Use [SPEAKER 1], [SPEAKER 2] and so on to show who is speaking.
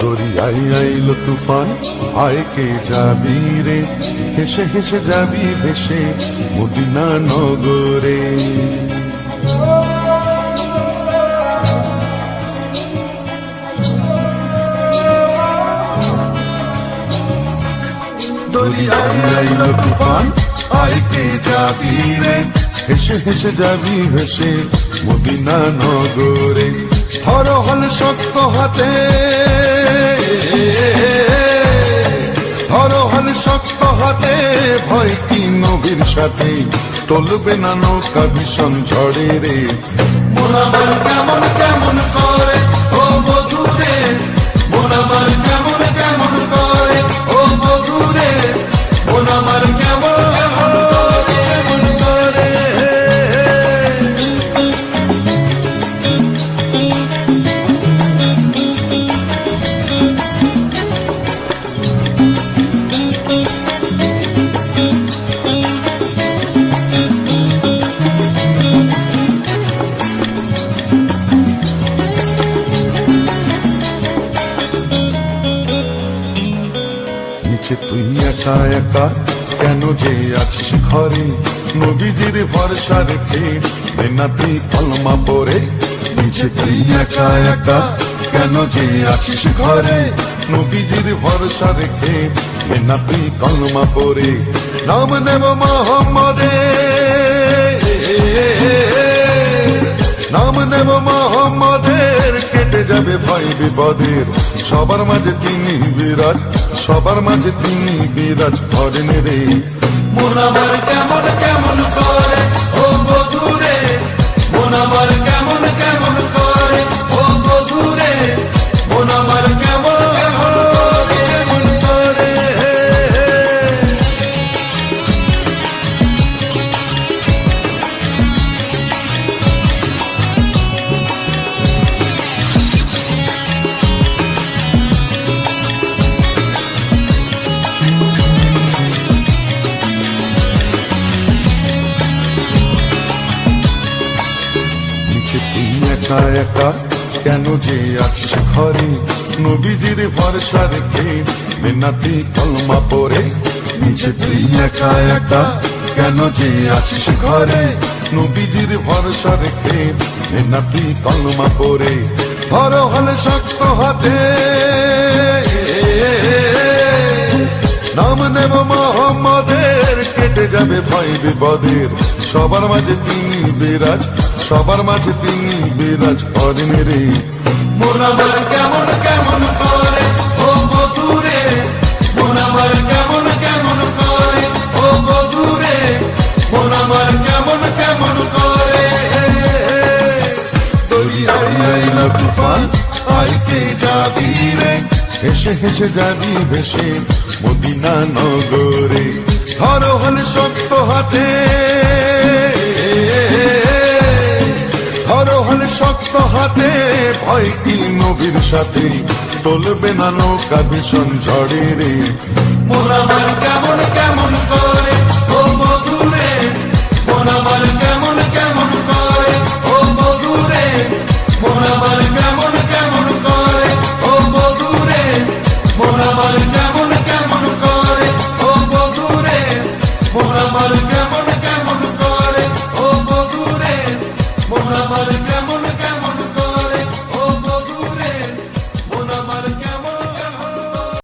[SPEAKER 1] দরিয়াই আইলো তুফান আয় কে যাবি রে? হেসে হেসে যাবি ভেসে মদিনা নগরে। দরিয়াই আইলো তুফান আয় কে যাবি রে? হেসে হেসে যাবি হেসে মদিনা নগরে। হর হল সত্য হাতে। হর হল শক্ত হাতে ভয় কি নবীর সাথে? টলবে না নৌকা ভীষণ ঝড়ে রে।
[SPEAKER 2] মন কেমন
[SPEAKER 1] নিচে তুই একা একা। কেন যে আছিস ঘরে? নবীজির ভরসা রেখে বেনাতি কলমা পরে নিচে তুই একা একা। কেন যে আছিস ঘরে? নবীজির ভরসা রেখে বেনাতি কলমা পরে নাম নেব মোহাম্মদে। নাম নেব মোহাম্মদের কেটে যাবে ভয় বিপদের। সবার মাঝে তিনি বিরাজ সবার মাঝে তিনি বিরাজ ধরেন রে।
[SPEAKER 2] মন
[SPEAKER 1] একা একা, কেন যে আছিস ঘরে? নবীজির ভরসা রেখে বেনাতি কলমা পরে নিচে তুই একা একা, কেন যে আছিস ঘরে? নবীজির ভরসা রেখে বেনাতি কলমা পরে হর হলে শক্ত হাতে। নাম নেব মোহাম্মদের, কেটে যাবে ভয় বিপদের। সবার মাঝে তিনি বিরাজ সবার মাঝে তিনি বিরাজ করেন রে
[SPEAKER 2] মন আমার কেমন কেমন করে? ও বধুরে মন আমার কেমন কেমন করে? ও বধুরে মন আমার কেমন কেমন করে?
[SPEAKER 1] দরিয়াই আইলা তুফান আইকে যাবি রে? হেসে হেসে যাবি ভেসে মদিনা নগরে। হর হল শক্ত হাতে। ভয় কি নবীর সাথে টলবে না নৌকা ভীষণ ঝড়ে রে।
[SPEAKER 2] মন আমার কেমন কেমন করে? মন কেমন কেমন করে? ও বধুরে মোনাবার কেমন কেমন করে? ও বধুরে মন